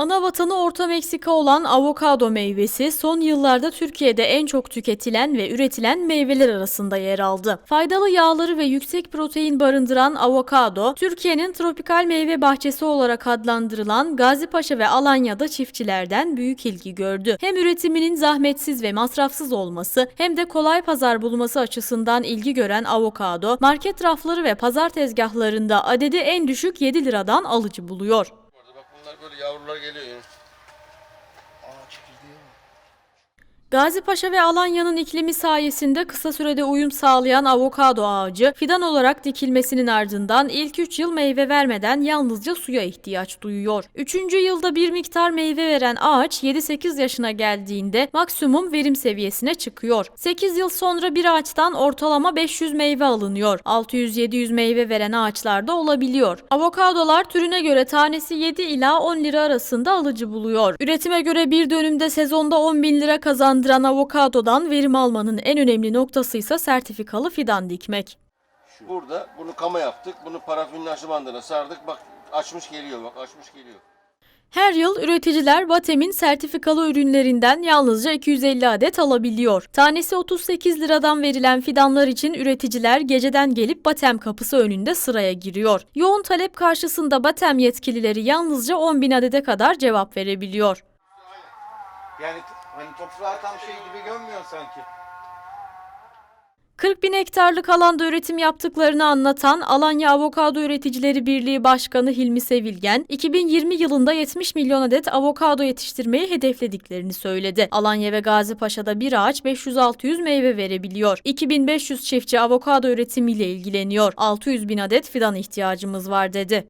Ana vatanı Orta Meksika olan avokado meyvesi son yıllarda Türkiye'de en çok tüketilen ve üretilen meyveler arasında yer aldı. Faydalı yağları ve yüksek protein barındıran avokado, Türkiye'nin tropikal meyve bahçesi olarak adlandırılan Gazipaşa ve Alanya'da çiftçilerden büyük ilgi gördü. Hem üretiminin zahmetsiz ve masrafsız olması hem de kolay pazar bulması açısından ilgi gören avokado, market rafları ve pazar tezgahlarında adedi en düşük 7 liradan alıcı buluyor. Bak bunlar böyle yavrular geliyor yani. Gazipaşa ve Alanya'nın iklimi sayesinde kısa sürede uyum sağlayan avokado ağacı fidan olarak dikilmesinin ardından ilk 3 yıl meyve vermeden yalnızca suya ihtiyaç duyuyor. 3. yılda bir miktar meyve veren ağaç 7-8 yaşına geldiğinde maksimum verim seviyesine çıkıyor. 8 yıl sonra bir ağaçtan ortalama 500 meyve alınıyor. 600-700 meyve veren ağaçlar da olabiliyor. Avokadolar türüne göre tanesi 7 ila 10 lira arasında alıcı buluyor. Üretime göre bir dönümde sezonda 10 bin lira kazandıran avokadodan verim almanın en önemli noktası ise sertifikalı fidan dikmek. Burada bunu kama yaptık. Bunu parafinli aşı bandına sardık. Bak açmış geliyor bak açmış geliyor. Her yıl üreticiler Vatem'in sertifikalı ürünlerinden yalnızca 250 adet alabiliyor. Tanesi 38 liradan verilen fidanlar için üreticiler geceden gelip Batem kapısı önünde sıraya giriyor. Yoğun talep karşısında Batem yetkilileri yalnızca 10 bin adede kadar cevap verebiliyor. Yani hani toprağı tam şey gibi gömmüyor sanki. 40 bin hektarlık alanda üretim yaptıklarını anlatan Alanya Avokado Üreticileri Birliği Başkanı Hilmi Sevilgen, 2020 yılında 70 milyon adet avokado yetiştirmeyi hedeflediklerini söyledi. Alanya ve Gazipaşa'da bir ağaç 500-600 meyve verebiliyor. 2500 çiftçi avokado üretimiyle ilgileniyor. 600 bin adet fidan ihtiyacımız var dedi.